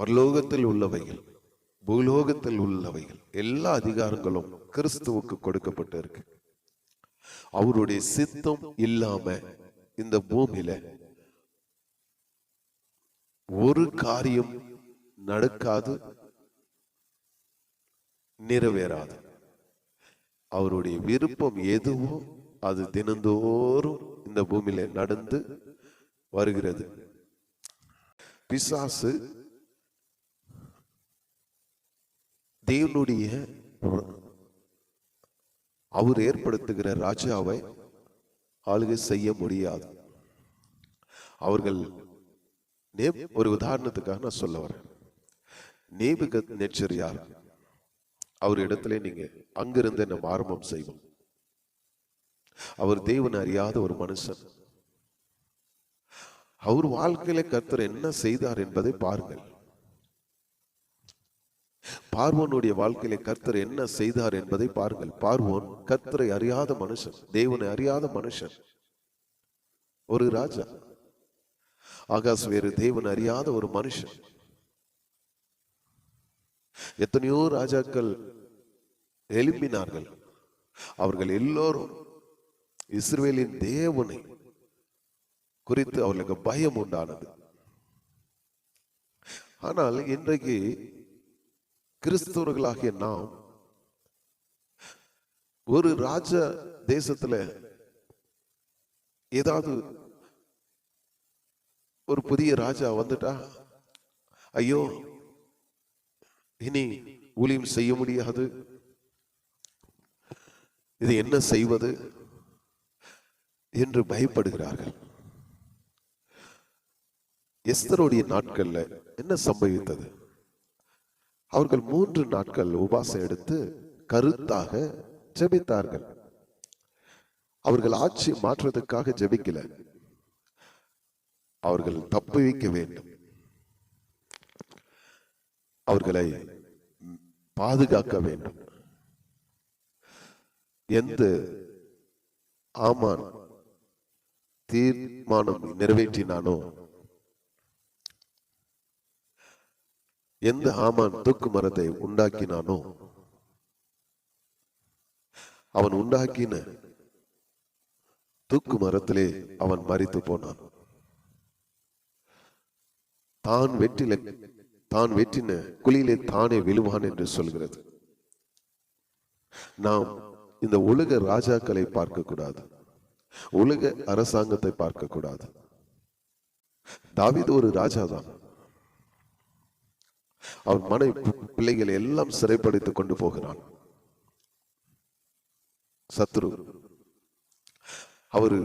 பரலோகத்தில் உள்ளவைகள் பூலோகத்தில் உள்ளவைகள் எல்லா அதிகாரங்களும் கிறிஸ்துவுக்கு கொடுக்கப்பட்டு இருக்கு அவருடைய சித்தம் இல்லாம இந்த பூமியில ஒரு காரியம் நடக்காது நிறைவேறாது. அவருடைய விருப்பம் எதுவோ அது தினந்தோறும் இந்த பூமியில நடந்து வருகிறது. பிசாசு தேவனுடைய அவர் ஏற்படுத்துகிற ராஜாவை ஆளுகை செய்ய முடியாது. அவர்கள் நே- ஒரு உதாரணத்துக்காக நான் சொல்ல வரேன். நேபுக நெச்சர் யார்? அவர் இடத்துல நீங்க அங்கிருந்து நம்ம ஆரம்பம் செய்வோம். அவர் தேவன் அறியாத ஒரு மனுஷன். அவர் வாழ்க்கையில கர்த்தர் என்ன செய்தார் என்பதை பாருங்கள். பார்வோனுடைய வாழ்க்கையில கர்த்தர் என்ன செய்தார் என்பதை பாருங்கள். பார்வோன் கர்த்தரை அறியாத மனுஷன் தேவனை அறியாத மனுஷன். ஒரு ராஜா. ஆகாஷ் வேறு தேவன் அறியாத ஒரு மனுஷன். எத்தனையோ ராஜாக்கள் எழும்பினார்கள். அவர்கள் எல்லோரும் இஸ்ரேலின் தேவனை குறித்து அவர்களுக்கு பயம் உண்டானது. ஆனால் இன்றைக்கு கிறிஸ்தவர்களாகிய நாம் ஒரு ராஜ தேசத்துல ஏதாவது ஒரு புதிய ராஜா வந்துட்டா ஐயோ இனி ஊழியம் செய்ய முடியாது. இது என்ன செய்வது என்று பயப்படுகிறார்கள். எஸ்தருடைய நாட்கள்ல என்ன சம்பவித்தது? அவர்கள் மூன்று நாட்கள் உபாசம் எடுத்து கருத்தாக ஜெபித்தார்கள். அவர்கள் ஆட்சி மாற்றுவதற்காக ஜெபிக்கல. அவர்கள் தப்பு வைக்க வேண்டும். அவர்களை பாதுகாக்க வேண்டும். எந்த ஆமான் தீர்மானம் நிறைவேற்றினானோ எந்த ஆமான் தூக்கு மரத்தை உண்டாக்கினானோ அவன் உண்டாக்கின தூக்கு மரத்திலே அவன் மறித்து போனான். தான் வெற்றில தான் வெற்றின குழியிலே தானே விழுவான் என்று சொல்கிறது. நாம் இந்த உலக ராஜாக்களை பார்க்க கூடாது உலக அரசாங்கத்தை பார்க்க கூடாது ஒரு ஒரு ராஜாதான். அவன் மனைவி பிள்ளைகளை எல்லாம் சிறைப்படுத்திக் கொண்டு போகிறான். சத்ரு. அவரு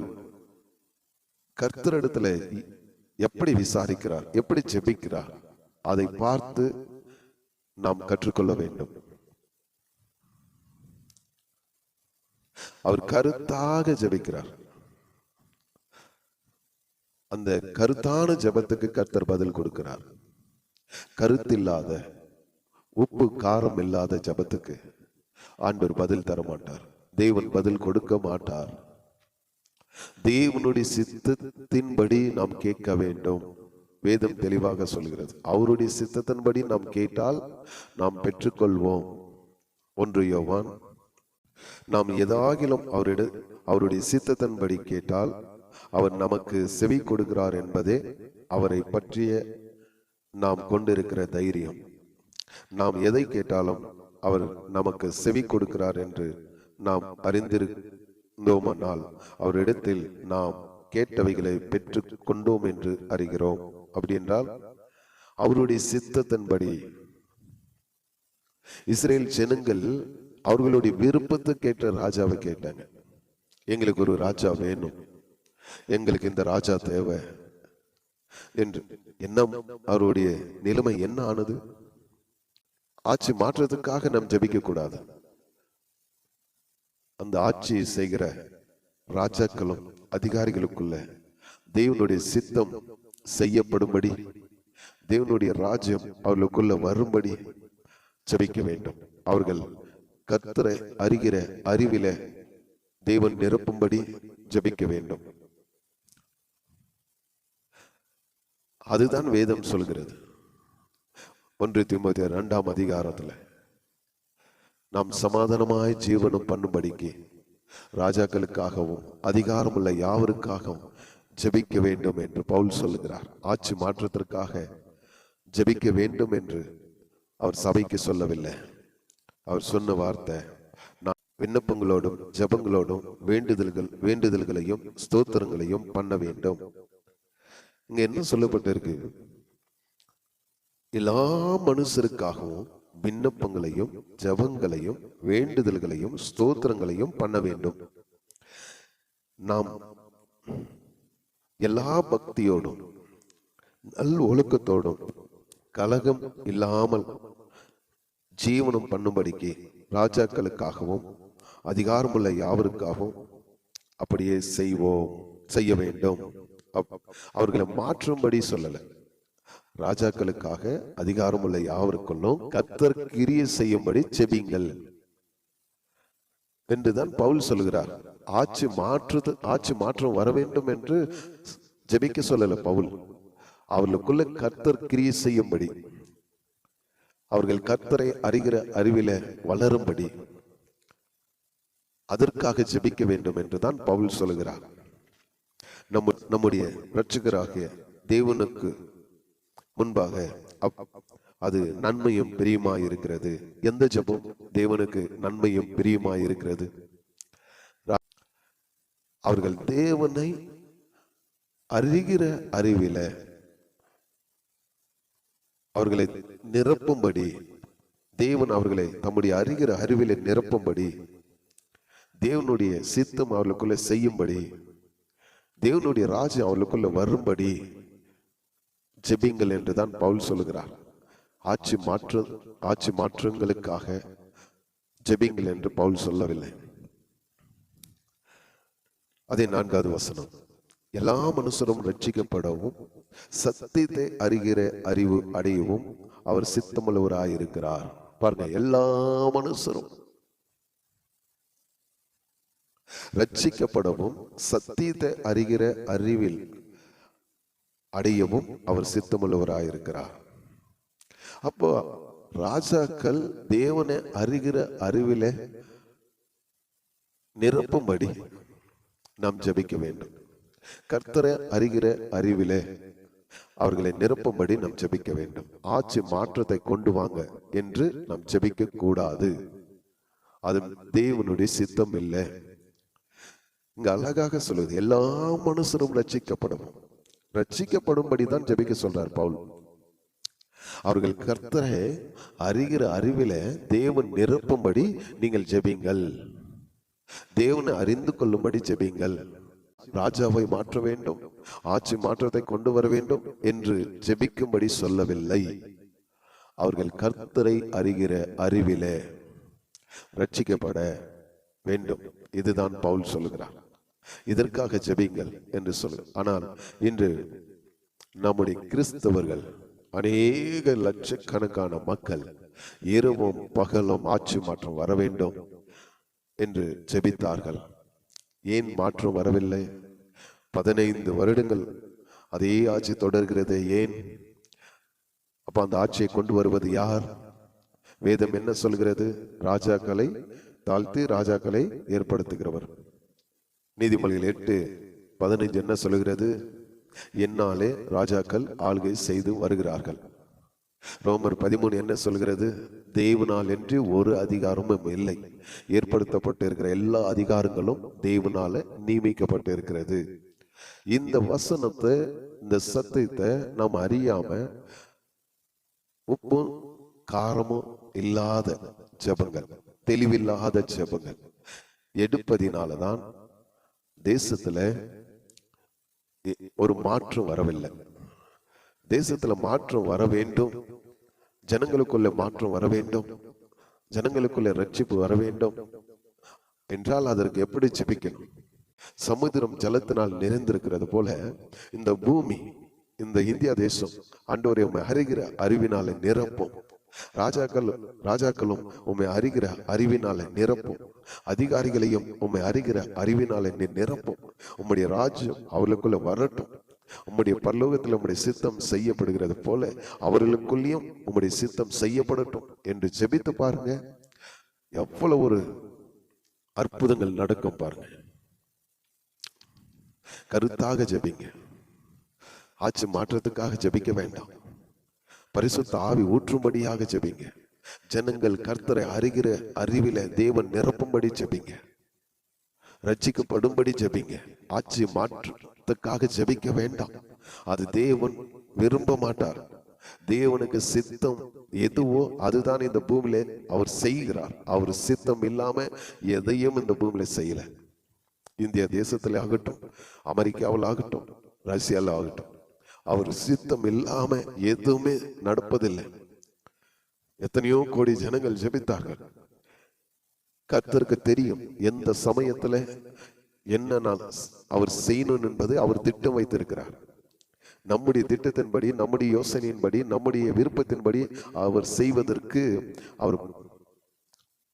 கர்த்தரிடத்துல எப்படி விசாரிக்கிறார் எப்படி ஜெபிக்கிறார் அதை பார்த்து நாம் கற்றுக்கொள்ள வேண்டும். அவர் கருத்தாக ஜெபிக்கிறார். அந்த கருத்தான ஜெபத்துக்கு கர்த்தர் பதில் கொடுக்கிறார். கருத்தில்லாத உப்பு காரம் இல்லாத ஜெபத்துக்கு ஆண்டவர் பதில் தர மாட்டார் தேவன் பதில் கொடுக்க மாட்டார். தேவனுடைய சித்தத்தின்படி நாம் கேட்க வேண்டும். வேதம் தெளிவாக சொல்கிறது. அவருடைய சித்தத்தின்படி நாம் கேட்டால் நாம் பெற்றுக்கொள்வோம். ஒன்று யோவான் நாம் எதாகிலும் அவரிட அவருடைய சித்தத்தின்படி கேட்டால் அவர் நமக்கு செவி கொடுக்கிறார் என்பதே அவரை பற்றிய நாம் கொண்டிருக்கிற தைரியம். நாம் எதை கேட்டாலும் அவர் நமக்கு செவி கொடுக்கிறார் என்று நாம் அறிந்திருந்தோமானால் அவரிடத்தில் நாம் கேட்டவைகளை பெற்று கொண்டோம் என்று அறிகிறோம். அப்படி என்றால் அவருடைய சித்தத்தின்படி இஸ்ரேல் ஜனங்கள் அவர்களுடைய விருப்பத்தை கேட்ட ராஜாவை கேட்டாங்க. எங்களுக்கு ஒரு ராஜா வேணும். எங்களுக்கு இந்த ராஜா தேவை. என்று என்ன அவருடைய நிலைமை என்ன ஆனது? ஆட்சி மாற்றத்துக்காக நாம் ஜபிக்க கூடாது அந்த ஆட்சியை செய்கிற ராஜாக்களும் அதிகாரிகளுக்குள்ள தேவனுடைய சித்தம் செய்யப்படும்படி தேவனுடைய ராஜ்யம் அவர்களுக்குள்ள வரும்படி ஜபிக்க வேண்டும். அவர்கள் கர்த்தரை அறிகிற அறிவில தேவன் நிரப்பும்படி ஜபிக்க வேண்டும். அதுதான் வேதம் சொல்கிறது. ஒன்று திமுக இரண்டாம் அதிகாரத்துல நாம் சமாதானமாய் ஜீவனம் பண்ணும்படிக்கு ராஜாக்களுக்காகவும் அதிகாரமுள்ள யாவருக்காகவும் ஜெபிக்க வேண்டும் என்று பவுல் சொல்லுகிறார். ஆட்சி மாற்றத்திற்காக ஜெபிக்க வேண்டும் என்று அவர் சபைக்கு சொல்லவில்லை. அவர் சொன்ன வார்த்தை நான் விண்ணப்பங்களோடும் ஜெபங்களோடும் வேண்டுதல்கள் வேண்டுதல்களையும் ஸ்தோத்திரங்களையும் பண்ண வேண்டும். இங்க என்ன சொல்லப்பட்டிருக்கு? எல்லா மனுஷருக்காகவும் விண்ணப்பங்களையும் ஜபங்களையும் வேண்டுதல்களையும் ஸ்தோத்திரங்களையும் பண்ண வேண்டும். நாம் எல்லா பக்தியோடும் நல் ஒழுக்கத்தோடும் கலகம் இல்லாமல் ஜீவனம் பண்ணும்படிக்கு ராஜாக்களுக்காகவும் அதிகாரமுள்ள யாவருக்காகவும் அப்படியே செய்வோம் செய்ய வேண்டும். அவர்களை மாற்றும்படி சொல்லல. ராஜாக்களுக்காக அதிகாரமுள்ள யாவருக்குள்ளும் கத்தர் கிரிய செய்யும்படி செபிங்கள் என்றுதான் பவுல் சொல்கிறார் ஆட்சி மாற்றுது ஆட்சி மாற்றம் வர வேண்டும் என்று ஜெபிக்க சொல்லல பவுல். அவர்களுக்குள்ள கர்த்தர் கிரியை செய்யும்படி அவர்கள் கர்த்தரை அறிகிற அறிவில வளரும்படி அதற்காக ஜெபிக்க வேண்டும் என்றுதான் பவுல் சொல்லுகிறார். நம்ம நம்முடைய ரட்சகராகிய தேவனுக்கு முன்பாக அது நன்மையும் பிரியமாய் இருக்கிறது எந்த ஜெபம்? தேவனுக்கு நன்மையும் பிரியமாய் இருக்கிறது அவர்கள் தேவனை அறிகிற அறிவில அவர்களை நிரப்பும்படி தேவன் அவர்களை தம்முடைய அறிகிற அறிவில நிரப்பும்படி தேவனுடைய சித்தம் அவர்களுக்குள்ள செய்யும்படி தேவனுடைய ராஜ்யம் அவர்களுக்குள்ள வரும்படி ஜெபிங்கள் என்றுதான் பவுல் சொல்லுகிறார். ஆட்சி மாற்று ஆட்சி மாற்றங்களுக்காக ஜெபிங்கள் என்று பவுல் சொல்லவில்லை. அதே நான்காவது வசனம். எல்லா மனுஷரும் ரட்சிக்கப்படவும் சத்தியத்தை அறிகிற அறிவு அடையவும் அவர் சித்தமுள்ளவராயிருக்கிறார். பாருங்க எல்லா மனுஷரும் ரட்சிக்கப்படவும் சத்தியத்தை அறிகிற அறிவில் அடையவும் அவர் சித்தமுள்ளவராயிருக்கிறார். அப்போ ராஜாக்கள் தேவனை அறிகிற அறிவில நிரப்பும்படி நாம் ஜபிக்க வேண்டும். கர்த்தரை அறிகிற அறிவிலே அவர்களை நிரப்பும்படி நாம் ஜபிக்க வேண்டும். ஆட்சி மாற்றத்தை கொண்டு வாங்க என்று நாம் ஜபிக்க கூடாது அது தேவனுடைய சித்தம் இல்லை. இங்க அழகாக சொல்லுது எல்லா மனுஷரும் ரட்சிக்கப்படும். ரட்சிக்கப்படும்படி தான் ஜெபிக்க சொல்றார் பவுல். அவர்கள் கர்த்தரை அறிகிற அறிவில தேவன் நிரப்பும்படி நீங்கள் ஜெபிங்கள். தேவனை அறிந்து கொள்ளும்படி ஜெபிங்கள். ராஜாவை மாற்ற வேண்டும் ஆட்சி மாற்றத்தை கொண்டு வர வேண்டும் என்று ஜெபிக்கும்படி சொல்லவில்லை. அவர்கள் கர்த்தரை அறிகிற அறிவில ரட்சிக்கப்பட வேண்டும். இதுதான் பவுல் சொல்லுகிறார். இதற்காக ஜெபிங்கள் என்று சொல்லு. ஆனால் இன்று நம்முடைய கிறிஸ்தவர்கள் அநேக லட்சக்கணக்கான மக்கள் இரவும் பகலும் ஆட்சி மாற்றம் வர வேண்டும் என்று ஜெபித்தார்கள். ஏன் மாற்றம் வரவில்லை? பதினைந்து வருடங்கள் அதே ஆட்சி தொடர்கிறது ஏன்? அப்ப அந்த ஆட்சியை கொண்டு வருவது யார்? வேதம் என்ன சொல்கிறது? ராஜாக்களை தாழ்த்தி ராஜாக்களை ஏற்படுத்துகிறவர். நீதிமொழிகள் எட்டு பதினைஞ்சு என்ன சொல்கிறது என்னாலே ராஜாக்கள் ஆள்கை செய்து வருகிறார்கள். ரோமர் பதிமூணு என்ன சொல்கிறது தேவனால் என்று ஒரு அதிகாரமும் இல்லை. ஏற்படுத்தப்பட்டு இருக்கிற எல்லா அதிகாரங்களும் தேவனால நியமிக்கப்பட்டு இருக்கிறது இந்த வசனத்தை இந்த சத்தியத்தை நாம் அறியாம உப்பும் காரமும் இல்லாத ஜபங்கள் தெளிவில்லாத ஜெபங்கள் எடுப்பதினாலதான் தேசத்துல ஒரு மாற்றம் வரவில்லை. தேசத்துல மாற்றம் வர வேண்டும். ஜனங்களுக்குள்ள மாற்றம் வர வேண்டும். ஜனங்களுக்குள்ள ரட்சிப்பு வர வேண்டும். என்றால் அதற்கு எப்படி ஜெபிக்கணும்? சமுத்திரம் ஜலத்தினால் நிறைந்திருக்கிறது போல இந்த பூமி இந்த இந்தியா தேசம் ஆண்டவரை உம்மை அறிகிற அறிவினால நிரப்பும். ராஜாக்கள் ராஜாக்களும் உம்மை அறிகிற அறிவினால நிரப்பும். அதிகாரிகளையும் உம்மை அறிகிற அறிவினால நீ நிரப்பும். உம்முடைய ராஜ்யம் அவர்களுக்குள்ள வரட்டும். உம்முடைய பரலோகத்தில் உம்முடைய சித்தம் செய்யப்படுகிறது போல அவர்களுக்குள்ளேயும் உம்முடைய சித்தம் செய்யப்படட்டும் என்று ஜெபித்து பாருங்க. எவ்வளவு ஒரு அற்புதங்கள் நடக்கும் பாருங்க. கருத்தாக ஜெபிங்க. ஆட்சி மாற்றத்துக்காக ஜெபிக்க வேண்டாம். பரிசுத்த ஆவி ஊற்றும்படியாக ஜெபிங்க. ஜனங்கள் கர்த்தரை அறிகிற அறிவில தேவன் நிரப்பும்படி ஜெபிங்க. ரட்சிக்கப்படும்படி ஜெபிங்க. ஆட்சி மாற்றத்துக்காக ஜெபிக்க வேண்டாம். அது தேவன் விரும்ப மாட்டார். தேவனுக்கு சித்தம் எதுவோ அதுதான் இந்த பூமியில அவர் செய்கிறார். அவர் சித்தம் இல்லாம எதையும் இந்த பூமியில செய்யல. இந்திய தேசத்துல ஆகட்டும் அமெரிக்காவில் ஆகட்டும் ரஷ்யாவில் ஆகட்டும். அவர் சித்தம் இல்லாம எதுவுமே நடப்பதில்லை. எத்தனையோ கோடி ஜனங்கள் ஜெபித்தார்கள். கர்த்தருக்கு தெரியும் எந்த சமயத்துல என்ன நான் அவர் செய்யணும் என்பது அவர் திட்டம் வைத்திருக்கிறார். நம்முடைய திட்டத்தின்படி நம்முடைய யோசனையின்படி நம்முடைய விருப்பத்தின்படி அவர் செய்வதற்கு அவர்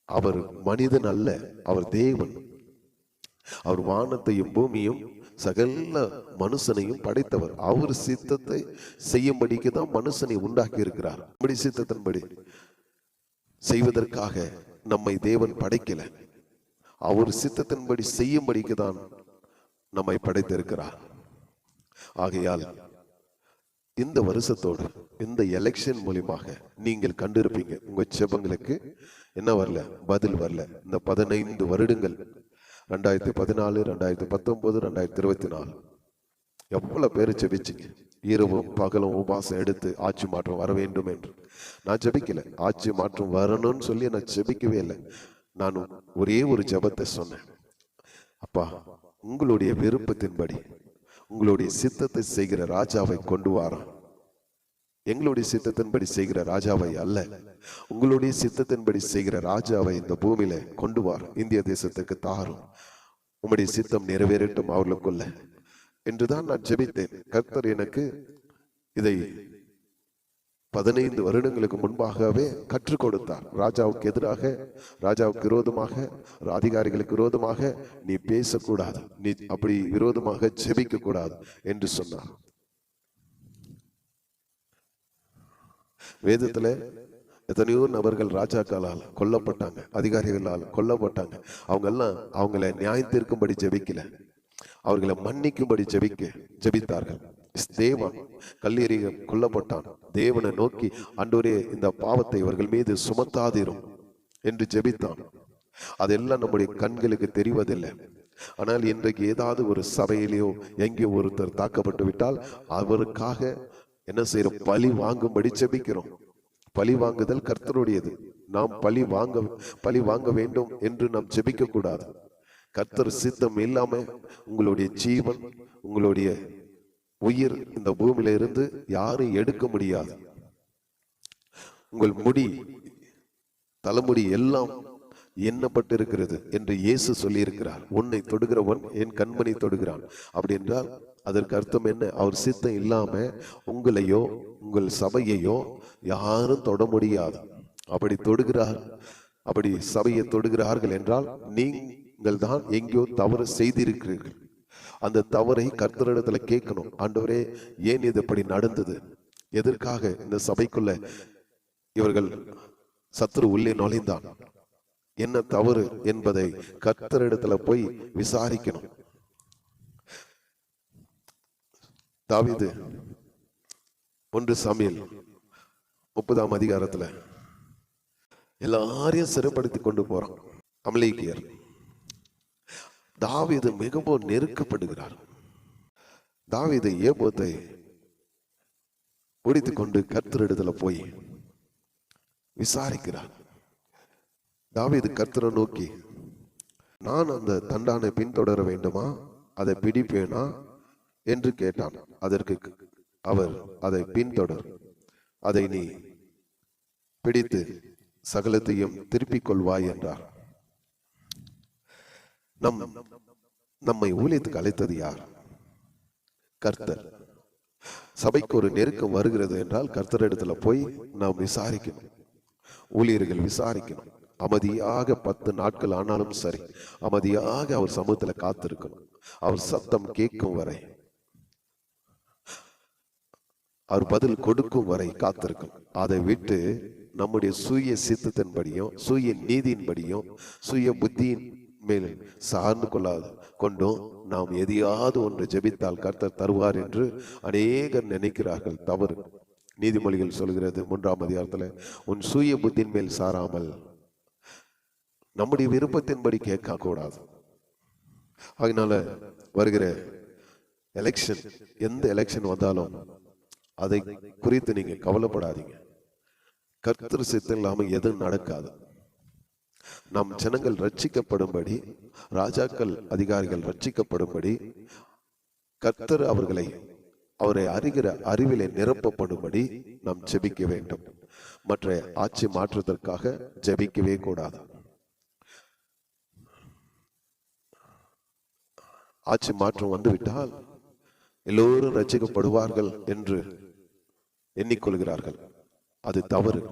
அவர் மனிதன் அல்ல அவர் தேவன். அவர் வானத்தையும் பூமியும் சகல மனுஷனையும் படைத்தவர். அவர் சித்தத்தை செய்யும்படிக்கு தான் மனுஷனை உண்டாக்கி இருக்கிறார் அப்படி சித்தத்தின்படி? செய்வதற்காக நம்மை தேவன் படைக்கல. அவர் சித்தத்தின்படி செய்யும்படிக்கு தான் நம்மை படைத்திருக்கிறார். ஆகையால் இந்த வருஷத்தோடு இந்த எலெக்ஷன் மூலியமாக நீங்கள் கண்டிருப்பீங்க. உங்க செபங்களுக்கு என்ன வரல? பதில் வரல. இந்த பதினைந்து வருடங்கள் ரெண்டாயிரத்தி பதினாலு ரெண்டாயிரத்தி பத்தொன்பது ரெண்டாயிரத்தி இருபத்தி நாலு. எவ்வளோ பேர் ஜெபிச்சிங்க? இரவும் பகலும் உபாசம் எடுத்து ஆட்சி மாற்றம் வர வேண்டும் என்று. நான் ஜெபிக்கல. ஆட்சி மாற்றம் வரணும்னு சொல்லி நான் ஜெபிக்கவே இல்லை. நான் ஒரே ஒரு ஜெபத்தை சொன்னேன். அப்பா உங்களுடைய விருப்பத்தின்படி உங்களுடைய சித்தத்தை செய்கிற ராஜாவை கொண்டு வாரான் எங்களுடைய சித்தத்தின்படி செய்கிற ராஜாவை அல்ல. உங்களுடைய சித்தத்தின்படி செய்கிற ராஜாவை இந்த பூமியில கொண்டு வாரும் இந்திய தேசத்துக்கு தாரும். உம்முடைய சித்தம் நிறைவேறட்டும் அவர்களுக்குள்ள என்றுதான் நான் ஜெபித்தேன். கர்த்தர் எனக்கு இதை பதினைந்து வருடங்களுக்கு முன்பாகவே கற்றுக் கொடுத்தார். ராஜாவுக்கு எதிராக ராஜாவுக்கு விரோதமாக அதிகாரிகளுக்கு விரோதமாக நீ பேசக்கூடாது. நீ அப்படி விரோதமாக ஜெபிக்க கூடாது என்று சொன்னார். வேதத்துல எத்தனையோ நபர்கள் ராஜாக்களால் கொல்லப்பட்டாங்க அதிகாரிகளால் கொல்லப்பட்டாங்க. அவங்கெல்லாம் அவங்கள நியாயம் தீர்க்கும்படி ஜெபிக்கல. அவர்களை மன்னிக்கும்படி ஜெபிக்க ஜெபித்தார்கள். தேவன் கல்லீரிக கொல்லப்பட்டான். தேவனை நோக்கி அன்றோரே இந்த பாவத்தை இவர்கள் மீது சுமத்தாதிரும் என்று ஜெபித்தான். அதெல்லாம் நம்முடைய கண்களுக்கு தெரிவதில்லை. ஆனால் இன்றைக்கு ஏதாவது ஒரு சபையிலேயோ எங்கேயோ ஒருத்தர் தாக்கப்பட்டு விட்டால் அவருக்காக என்ன செய்யறோம்? பழி வாங்கும்படி ஜெபிக்கிறோம். பழி வாங்குதல் கர்த்தருடையது. நாம் பழி வாங்க பழி வாங்க வேண்டும் என்று நாம் ஜெபிக்க கூடாது கர்த்தர் சித்தம் இல்லாம உங்களுடைய ஜீவன் உங்களுடைய உயிர் இந்த பூமியில இருந்து யாரும் எடுக்க முடியாது. உங்கள் முடி தலைமுடி எல்லாம் எண்ணப்பட்டிருக்கிறது என்று இயேசு சொல்லியிருக்கிறார். உன்னை தொடுகிறவன் என் கண்மணி தொடுகிறான். அப்படி என்றால் அதற்கு அர்த்தம் என்ன? அவர் சித்தம் இல்லாம உங்களையோ உங்கள் சபையையோ யாரும் தொட முடியாது. அப்படி தொடுகிறார். அப்படி சபையை தொடுகிறார்கள் என்றால் நீங்கள் தான் எங்கேயோ தவறு செய்திருக்கிறீர்கள். அந்த தவறை கர்த்தரிடத்துல கேட்கணும். ஆண்டவரே ஏன் இது இப்படி நடந்தது? எதற்காக இந்த சபைக்குள்ள இவர்கள் சத்துரு உள்ளே நுழைந்தான்? என்ன தவறு என்பதை கர்த்தரிடத்துல போய் விசாரிக்கணும். தாவீது. ஒன்று சமையல் முப்பதாம் அதிகாரத்துல. எல்லாரையும் சிறப்படுத்தி கொண்டு போறான். அமலேக்கியர். தாவீது மிகவும் நெருக்கப்படுகிறார். தாவீது ஏபோத்தை முடித்து கொண்டு கர்த்தரிடத்துல போய் விசாரிக்கிறார். தாவீது கர்த்தரை நோக்கி நான் அந்த தண்டானை பின்தொடர வேண்டுமா? அதை பிடிப்பேனா? என்று கேட்டான். அதற்கு அவர் அதை பின்தொடர். அதை நீ பிடித்து சகலத்தையும் திருப்பிக் கொள்வாய் என்றார். நம் நம்மை ஊழியத்துக்கு அழைத்தது யார்? கர்த்தர். சபைக்கு ஒரு நெருக்கம் வருகிறது என்றால் கர்த்தர் இடத்துல போய் நாம் விசாரிக்கணும். ஊழியர்கள் விசாரிக்கணும். அமைதியாக பத்து நாட்கள் ஆனாலும் சரி அமைதியாக அவர் சமூகத்துல காத்திருக்கணும். அவர் சத்தம் கேட்கும் வரை அவர் பதில் கொடுக்கும் வரை காத்திருக்கும். அதை விட்டு நம்முடைய சுய சித்தத்தின்படியும் சுய நீதியின்படியும் சுய புத்தியின் மேல் சார்ந்து கொள்ளாது கொண்டும் நாம் எதையாவது ஒன்று ஜெபித்தால் கர்த்தர் தருவார் என்று அநேகர் நினைக்கிறார்கள். தவறு. நீதிமொழிகள் சொல்கிறது மூன்றாம் அதிகாரத்தில் உன் சுய புத்தியின் மேல் சாராமல் நம்முடைய விருப்பத்தின்படி கேட்க கூடாது. அதனால வருகிற எலெக்ஷன் எந்த எலெக்ஷன் வந்தாலும் அதை குறித்து நீங்க கவலைப்படாதீங்க. கர்த்தர் சித்தம் இல்லாம எதுவும் நடக்காது. நம் ஜனங்கள் ரட்சிக்கப்படும்படி ராஜாக்கள் அதிகாரிகள் ரட்சிக்கப்படும்படி கர்த்தர் அவர்களை அவரை அறிகிற அறிவிலே நிரப்பப்படும்படி நாம் ஜெபிக்க வேண்டும். மற்ற ஆட்சி மாற்றத்திற்காக ஜெபிக்கவே கூடாது. ஆட்சி மாற்றம் வந்துவிட்டால் எல்லோரும் ரட்சிக்கப்படுவார்கள் என்று எண்ணிக்கொள்கிறார்கள். அது தவறு.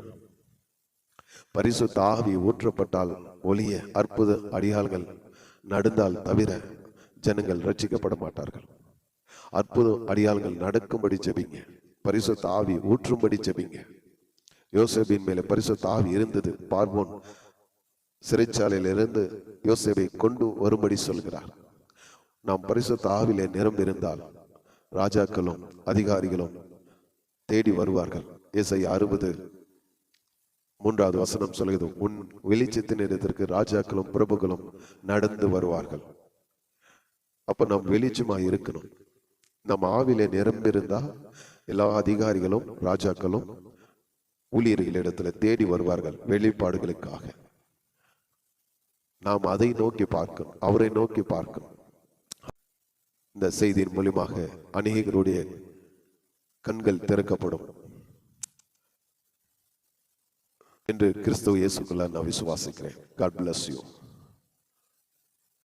பரிசுத்த ஆவி ஊற்றப்பட்டால் ஒளிய அற்புத அடியாள்கள் நடந்தால் தவிர ஜனங்கள் ரட்சிக்கப்பட மாட்டார்கள். அற்புத அடியாள்கள் நடக்கும்படி ஜெபிங்க. பரிசுத்த ஆவி ஊற்றும்படி ஜெபிங்க. யோசேபின் மேல பரிசுத்த ஆவி இருந்தது. பார்வோன் சிறைச்சாலையிலிருந்து யோசேபை கொண்டு வரும்படி சொல்கிறார். நாம் பரிசுத்த ஆவிலே நிரம்பியிருந்தால் ராஜாக்களும் அதிகாரிகளும் தேடி வருவார்கள். இசை அறுபது மூன்றாவது வசனம் சொல்கிறது உன் வெளிச்சத்தின் இடத்திற்கு ராஜாக்களும் பிரபுகளும் நடந்து வருவார்கள். அப்ப நாம் வெளிச்சமா இருக்கணும். நம்ம ஆவில நிரம்பியிருந்தா எல்லா அதிகாரிகளும் ராஜாக்களும் ஊழியர்களிடத்துல தேடி வருவார்கள் வெளிப்பாடுகளுக்காக. நாம் அதை நோக்கி பார்க்கணும் அவரை நோக்கி பார்க்கணும். இந்த செய்தியின் மூலியமாக அநேகருடைய கண்கள் திறக்கப்படும். என்று கிறிஸ்துவ இயேசுக்குள்ள நான் விசுவாசிக்கிறேன். God bless you